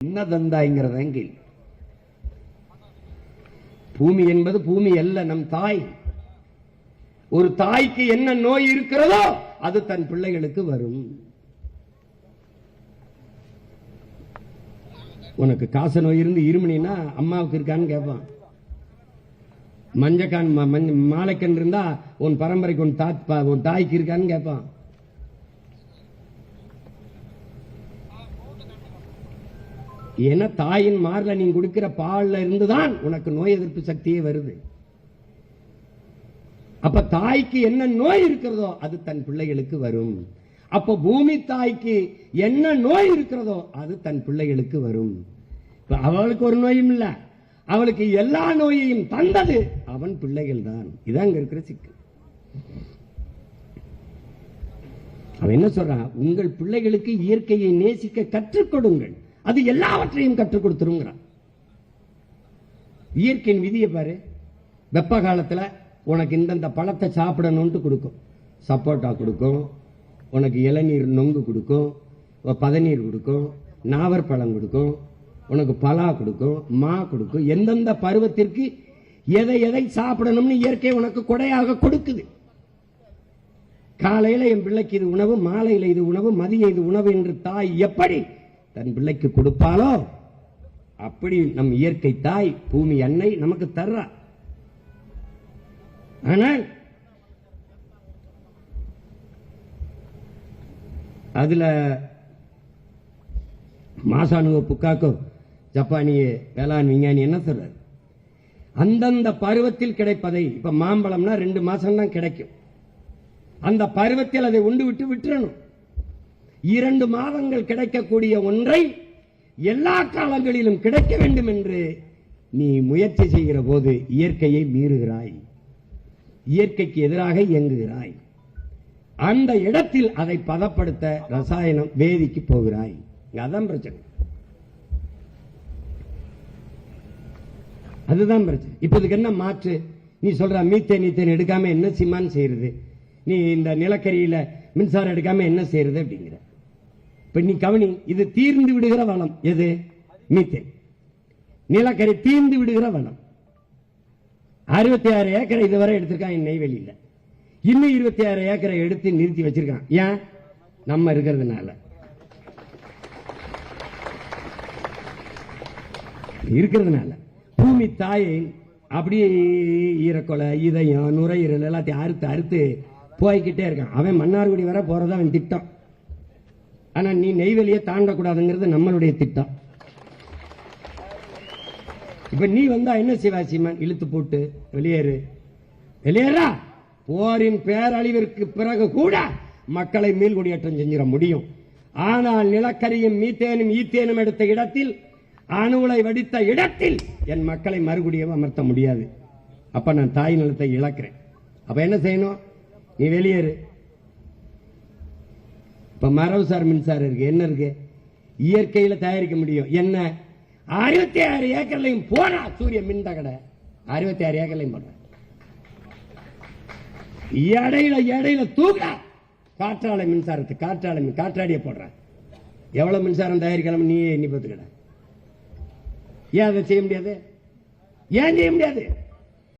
என்ன தந்தாய்ங்கிறதான் கேள்வி பூமி என்பது பூமி அல்ல நம் தாய். ஒரு தாய்க்கு என்ன நோய் இருக்கிறதோ அது தன் பிள்ளைகளுக்கு வரும். உனக்கு காச நோய் இருந்து இருமணினா அம்மாவுக்கு இருக்கான்னு கேட்பான் மஞ்சக்கான் மாலைக்கன் மஞ்ச- மாலைக்கண் இருந்தா உன் பரம்பரைக்கு உன் தா உன் தாய்க்கு இருக்கான்னு கேட்பான் ஏன்னா தாயின் மார்ல நீ கொடுக்கிற பால்ல இருந்துதான் உனக்கு நோய் எதிர்ப்பு சக்தியே வருது. அப்ப தாய்க்கு என்ன நோய் இருக்கிறதோ அது தன் பிள்ளைகளுக்கு வரும். அப்ப பூமி தாய்க்கு என்ன நோய் இருக்கிறதோ அது தன் பிள்ளைகளுக்கு வரும். இப்ப அவளுக்கு ஒரு நோயும் இல்ல. அவளுக்கு எல்லா நோயையும் தந்தது அவன் பிள்ளைகள் தான் இதான் இருக்கிற சிக்கல் அவன் என்ன சொல்றான்? உங்கள் பிள்ளைகளுக்கு இயற்கையை நேசிக்க கற்றுக் கொடுங்கள். அது எல்லாவற்றையும் கற்றுக் கொடுத்துருங்கிறான். இயற்கையின் விதியை பாரு. வெப்ப காலத்தில் உனக்கு இந்தந்த பழத்தை சாப்பிடணும்ட்டு கொடுக்கும். சப்போட்டா கொடுக்கும். உனக்கு இளநீர் நொங்கு கொடுக்கும். பதநீர் கொடுக்கும். நாவற்பழம் கொடுக்கும். உனக்கு பலா கொடுக்கும். மா கொடுக்கும். எந்தெந்த பருவத்திற்கு எதை எதை சாப்பிடணும்னு இயற்கை உனக்கு கொடையாக கொடுக்குது. காலையில என் பிள்ளைக்கு இது உணவு மாலையில இது உணவு மதியம் இது உணவு என்று தாய் எப்படி தன் பிள்ளைக்கு கொடுப்பாலோ அப்படி நம் இயற்கை தாய் பூமி அன்னை நமக்கு தர்றா. ஆனால் அதுல மாசானுவ புக்காக்கோ ஜப்பானிய வேளாண் விஞ்ஞானி என்ன சொல்றாரு? அந்தந்த பருவத்தில் கிடைப்பதை இப்ப மாம்பழம்னா ரெண்டு மாசம் தான் கிடைக்கும். அந்த பருவத்தில் அதை உண்டு விட்டு விட்டுறணும். இரண்டு மாதங்கள் கிடைக்கக்கூடிய ஒன்றை எல்லா காலங்களிலும் கிடைக்க வேண்டும் என்று நீ முயற்சி செய்கிற போது இயற்கையை மீறுகிறாய். இயற்கைக்கு எதிராக இயங்குகிறாய். அந்த இடத்தில் அதை பதப்படுத்த ரசாயனம் வேதிக்கு போகிறாய். அதான் பிரச்சனை. அதுதான் பிரச்சனை. இப்போதுக்கு என்ன மாற்று? நீ சொல்ற மீத்தேன் நீத்தேன் எடுக்காம என்ன சிமான் செய்யறது? நீ இந்த நிலக்கரியில மின்சாரம் எடுக்காம என்ன செய்யறது அப்படிங்கிற. இப்ப நீ கவனி இது தீர்ந்து விடுகிற வனம். எது? மீத்தேன். நிலக்கரி தீர்ந்து விடுகிற வனம். அறுபத்தி ஆறு ஏக்கரை இதுவரை எடுத்திருக்கான் நெய்வேலியில இன்னும் இருபத்தி ஆறு ஏக்கரை எடுத்து நிறுத்தி வச்சிருக்கான் ஏன்? நம்ம இருக்கிறதுனால. இருக்கிறதுனால. பூமி தாயை அப்படியே ஈரக்கொலை இதயம் நுரையீரல் எல்லாத்தையும் அறுத்து அறுத்து போய்கிட்டே இருக்கான். அவன் மன்னார்குடி வர போறது அவன் திட்டம். ஆனா நீ நெய்வேலியை தாண்டக்கூடாதுங்கிறது நம்மளுடைய திட்டம். இப்ப நீ வந்தா என்ன சிவாசிமன் இழுத்து போட்டு வெளியேறு. வெளியேறா! போரின் பேரழிவிற்கு பிறகு கூட மக்களை மீள்குடியேற்றம் செஞ்சிட முடியும். ஆனால் நிலக்கரியும் மீத்தேனும் ஈத்தேனும் எடுத்த இடத்தில் அணுவுலை வடித்த இடத்தில் என் மக்களை மறுகுடியும் அமர்த்த முடியாது. அப்ப நான் தாய் நிலத்தை இழக்கிறேன். அப்ப என்ன செய்யணும்? நீ வெளியேறு. இப்ப மரபுசார் மின்சாரம் இருக்கு. என்ன இருக்கு? இயற்கையில தயாரிக்க முடியும். என்ன? அறுபத்தி ஆறு ஏக்கர்லையும் போனா சூரிய மின் தகட. அறுபத்தி ஆறு ஏக்கர்லையும் போடுற. இடையில இடையில தூக்க காற்றாலை மின்சாரத்தை காற்றாலை மின் காற்றாடிய போடுற. எவ்வளவு மின்சாரம் தயாரிக்கலாம்? நீ எண்ணி பார்த்துக்கட. ஏன் அதை செய்ய முடியாது? ஏன் செய்ய முடியாது?